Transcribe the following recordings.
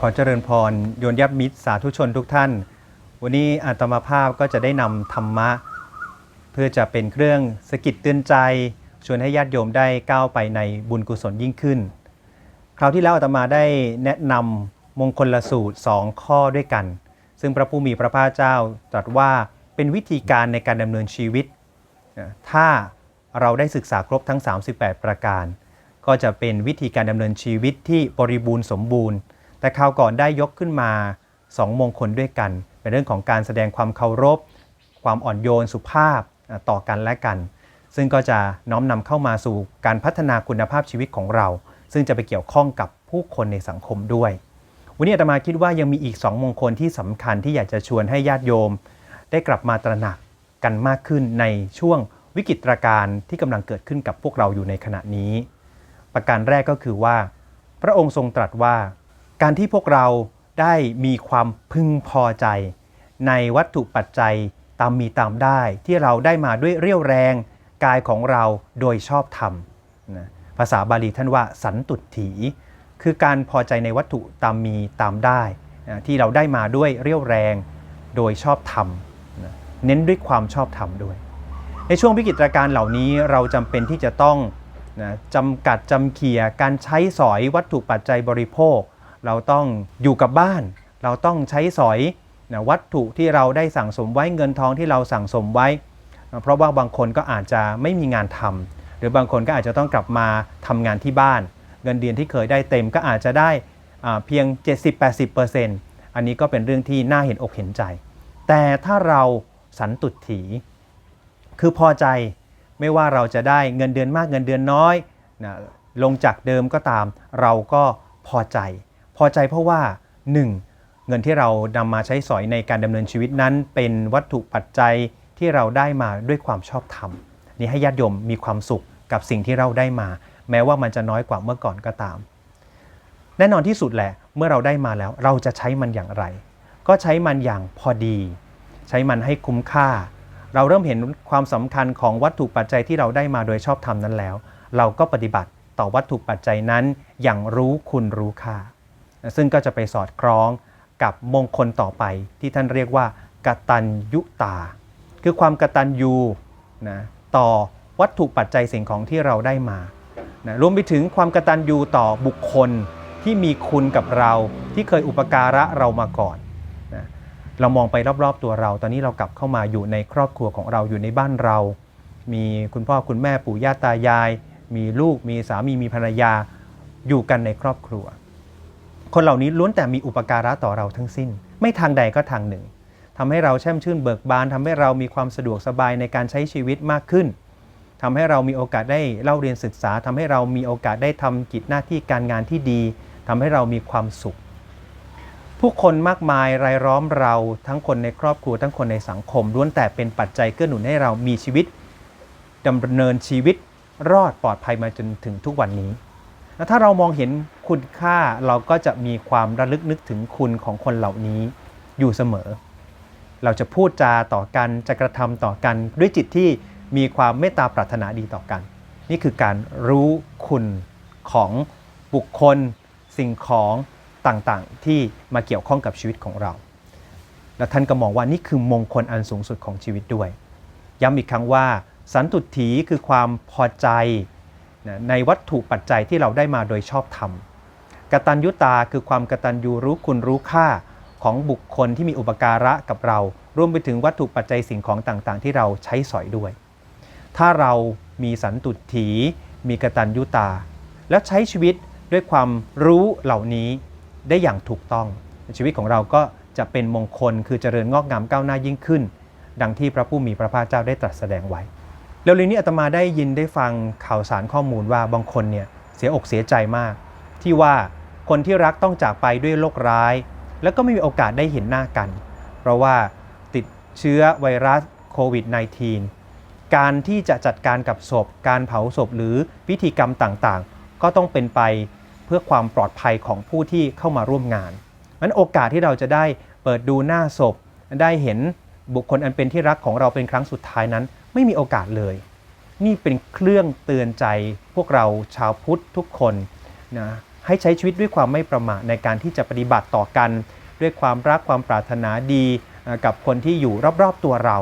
ขอเจริญพรโยนยับมิตรสาธุชนทุกท่าน วันนี้อาตมาภาพก็จะได้นำธรรมะ เพื่อจะเป็นเครื่องสะกิดเตือนใจ ชวนให้ญาติโยมได้ก้าวไปในบุญกุศลยิ่งขึ้น คราวที่แล้วอาตมาได้แนะนำมงคลละสูตร2ข้อด้วยกัน ซึ่งพระผู้มีพระภาคเจ้าตรัสว่าเป็นวิธีการในการดำเนินชีวิต ถ้าเราได้ศึกษาครบทั้ง 38 ประการ ก็จะเป็นวิธีการดำเนินชีวิตที่บริบูรณ์สมบูรณ์ แต่คราวก่อนได้ยกขึ้นมา 2 มงคลด้วยกัน เป็นเรื่องของการแสดงความเคารพ ความอ่อนโยนสุภาพต่อกันและกัน ซึ่งก็จะน้อมนำเข้ามาสู่การพัฒนาคุณภาพชีวิตของเรา ซึ่งจะไปเกี่ยวข้องกับผู้คนในสังคมด้วย วันนี้อาตมาคิดว่ายังมีอีก 2 มงคลที่สำคัญที่อยากจะชวนให้ญาติโยม ได้กลับมาตระหนักกันมากขึ้นในช่วงวิกฤตการณ์ที่กำลังเกิดขึ้นกับพวกเราอยู่ในขณะนี้ ประการแรกก็คือว่า พระองค์ทรงตรัสว่า การที่พวกเราได้มีความพึงพอใจ ในวัตถุปัจจัยตามมีตามได้ที่เราได้มาด้วยเรี่ยวแรงกายของเราโดยชอบธรรมนะภาษาบาลีท่านว่าสันตุถี คือการพอใจในวัตถุตามมีตามได้นะที่เราได้มาด้วยเรี่ยวแรงโดยชอบธรรมนะเน้นด้วยความชอบธรรมด้วย ในช่วงวิกฤตการณ์เหล่านี้เราจำเป็นที่จะต้องนะจำกัดจำเคียการใช้สอยวัตถุปัจจัยบริโภค เราต้องอยู่กับบ้าน เราต้องใช้สอยนะวัตถุที่เราได้สั่งสมไว้เงินทองที่เราสั่งสมไว้ เพราะว่าบางคนก็อาจจะไม่มีงานทำหรือบางคนก็อาจจะต้องกลับมาทำงานที่บ้าน เงินเดือนที่เคยได้เต็มก็อาจจะได้เพียง 70-80%อันนี้ก็เป็นเรื่องที่น่าเห็นอกเห็นใจ แต่ถ้าเราสันตุถี คือพอใจไม่ว่าเราจะได้เงินเดือนมากเงินเดือนน้อยนะลงจากเดิมก็ตาม เราก็พอใจ พอใจเพราะว่า 1. เงินที่เรานำมาใช้สอยในการดำเนินชีวิตนั้น เป็นวัตถุปัจจัยที่เราได้มาด้วยความชอบธรรมนี่ให้ญาติโยมมีความสุขกับสิ่งที่เราได้มา แม้ว่ามันจะน้อยกว่าเมื่อก่อนก็ตาม แน่นอนที่สุดแหละเมื่อเราได้มาแล้วเราจะใช้มันอย่างไร ก็ใช้มันอย่างพอดี ใช้มันให้คุ้มค่า เราเริ่มเห็นความสำคัญของวัตถุปัจจัยที่เราได้มาโดยชอบธรรมนั้นแล้ว เราก็ปฏิบัติต่อวัตถุปัจจัยนั้นอย่างรู้คุณรู้ค่า ซึ่งก็จะไปสอดคล้องกับมงคลต่อไปที่ท่านเรียกว่ากตัญยุตา คือความกตัญญูนะต่อวัตถุปัจจัยสิ่งของที่เราได้มานะรวมไปถึงความกตัญญูต่อบุคคลที่มีคุณกับเราที่เคยอุปการะเรามาก่อนนะเรามองไปรอบๆตัวเรา ตอนนี้เรากลับเข้ามาอยู่ในครอบครัวของเราอยู่ในบ้านเรา มีคุณพ่อคุณแม่ปู่ย่าตายาย มีลูกมีสามีมีภรรยาอยู่กันในครอบครัว คนเหล่านี้ล้วนแต่มีอุปการะต่อเราทั้งสิ้น ไม่ทางใดก็ทางหนึ่งทำให้เราแช่มชื่นเบิกบานทำให้เรามีความสะดวกสบายในการใช้ชีวิตมากขึ้นทำให้เรามีโอกาสได้เล่าเรียนศึกษาทำให้เรามีโอกาสได้ทำกิจหน้าที่การงานที่ดีทำให้เรามีความสุข ผู้คนมากมายรายล้อมเราทั้งคนในครอบครัวทั้งคนในสังคมล้วนแต่เป็นปัจจัยเกื้อหนุนให้เรามีชีวิตดำเนินชีวิตรอดปลอดภัยมาจนถึงทุกวันนี้ ถ้าเรามองเห็น คุณค่าเราก็จะมีความระลึกนึกถึงคุณของคนเหล่านี้อยู่เสมอ เราจะพูดจาต่อกันจะกระทำต่อกันด้วยจิตที่มีความเมตตาปรารถนาดีต่อกัน นี่คือการรู้คุณของบุคคล สิ่งของต่างๆ ที่มาเกี่ยวข้องกับชีวิตของเรา และท่านก็มองว่านี่คือมงคลอันสูงสุดของชีวิตด้วย ย้ำอีกครั้งว่า สันตุถีคือความพอใจในวัตถุปัจจัยที่เราได้มาโดยชอบธรรม กตัญญูตาคือความกตัญญูรู้คุณรู้ค่าของบุคคลที่มีอุปการะกับเรา รวมไปถึงวัตถุปัจจัยสิ่งของต่างๆ ที่เราใช้สอยด้วย ถ้าเรามีสันตุถี มีกตัญญูตา แล้วใช้ชีวิตด้วยความรู้เหล่านี้ได้อย่างถูกต้อง ชีวิตของเราก็จะเป็นมงคลคือเจริญงอกงามก้าวหน้ายิ่งขึ้น ดังที่พระผู้มีพระภาคเจ้าได้ตรัสแสดงไว้เร็วๆนี้อาตมาได้ยินได้ฟังข่าวสารข้อมูลว่าบางคนเนี่ยเสียอกเสียใจมาก ที่ว่าคนที่รักต้องจากไปด้วยโรคร้าย แล้วก็ไม่มีโอกาสได้เห็นหน้ากัน เพราะว่าติดเชื้อไวรัสโควิด -19 การที่จะจัดการกับศพ การเผาศพหรือพิธีกรรมต่างๆ ก็ต้องเป็นไปเพื่อความปลอดภัยของผู้ที่เข้ามาร่วมงานนั้นโอกาสที่เราจะได้เปิดดูหน้าศพ ได้เห็นบุคคลอันเป็นที่รักของเราเป็นครั้งสุดท้ายนั้น ไม่มีโอกาสเลย นี่เป็นเครื่องเตือนใจพวกเราชาวพุทธทุกคนนะ ให้ใช้ชีวิตด้วยความไม่ประมาทในการที่จะปฏิบัติต่อกัน ด้วยความรักความปรารถนาดีกับคนที่อยู่รอบๆตัวเรา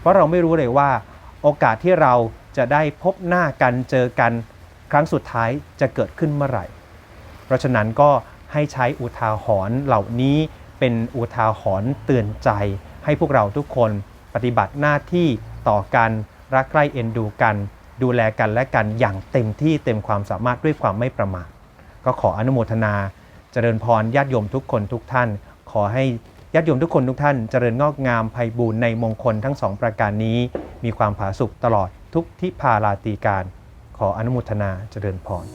เพราะเราไม่รู้เลยว่า โอกาสที่เราจะได้พบหน้ากันเจอกัน ครั้งสุดท้ายจะเกิดขึ้นเมื่อไหร่ เพราะฉะนั้นก็ให้ใช้อุทาหรณ์เหล่านี้เป็นอุทาหรณ์เตือนใจ ให้พวกเราทุกคนปฏิบัติหน้าที่ต่อกันรักใคร่เอ็นดูกัน ดูแลกันและกันอย่างเต็มที่เต็มความสามารถด้วยความไม่ประมาท ก็ขออนุโมทนา เจริญพรญาติโยมทุกคนทุกท่าน ขอให้ญาติโยมทุกคนทุกท่าน เจริญงอกงามไพบูรณ์ในมงคลทั้งสองประการนี้ มีความผาสุกตลอดทุกที่พาลาตีการ ขออนุโมทนาเจริญพร